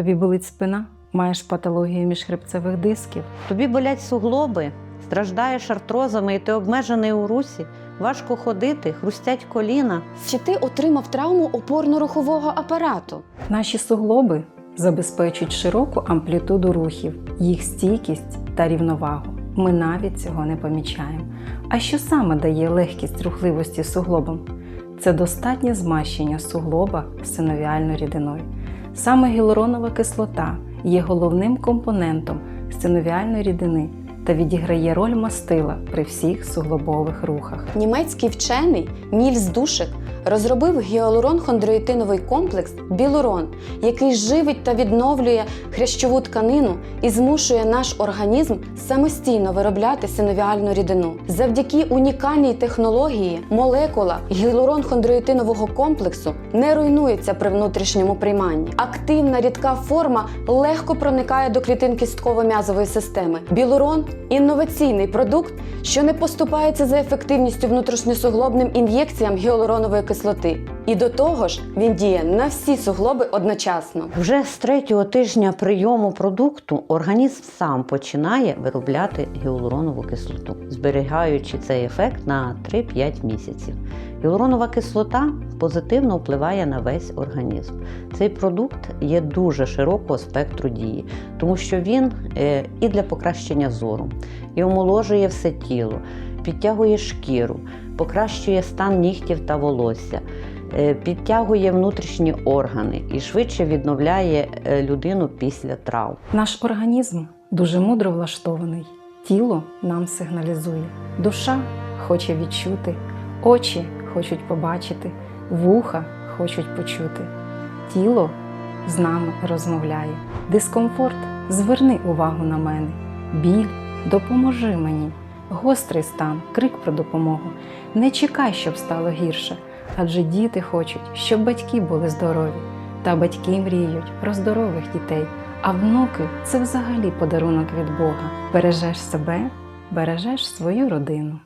Тобі болить спина? Маєш патологію міжхребцевих дисків? Тобі болять суглоби, страждаєш артрозами і ти обмежений у русі, важко ходити, хрустять коліна. Чи ти отримав травму опорно-рухового апарату? Наші суглоби забезпечують широку амплітуду рухів, їх стійкість та рівновагу. Ми навіть цього не помічаємо. А що саме дає легкість рухливості суглобам? Це достатнє змащення суглоба синовіальною рідиною. Саме гіалуронова кислота є головним компонентом синовіальної рідини та відіграє роль мастила при всіх суглобових рухах. Німецький вчений Нільс Душек розробив гіалурон-хондроїтиновий комплекс Білурон, який живить та відновлює хрящову тканину і змушує наш організм самостійно виробляти синовіальну рідину. Завдяки унікальній технології молекула гіалурон-хондроїтинового комплексу не руйнується при внутрішньому прийманні. Активна рідка форма легко проникає до клітин кістково-м'язової системи. Білурон інноваційний продукт, що не поступається за ефективністю внутрішньосуглобним ін'єкціям гіалуронової кислоти. І до того ж, він діє на всі суглоби одночасно. Вже з третього тижня прийому продукту організм сам починає виробляти гіалуронову кислоту, зберігаючи цей ефект на 3-5 місяців. Гіалуронова кислота позитивно впливає на весь організм. Цей продукт є дуже широкого спектру дії, тому що він е, і для покращення зору, і омоложує все тіло, підтягує шкіру, покращує стан нігтів та волосся. Е, Підтягує внутрішні органи і швидше відновляє е, людину після травм. Наш організм дуже мудро влаштований. Тіло нам сигналізує. Душа хоче відчути, очі хочуть побачити, вуха хочуть почути. Тіло з нами розмовляє. Дискомфорт зверни увагу на мене. Біль допоможи мені. Гострий стан, крик про допомогу. Не чекай, щоб стало гірше, адже діти хочуть, щоб батьки були здорові. Та батьки мріють про здорових дітей. А внуки це взагалі подарунок від Бога. Бережеш себе, бережеш свою родину.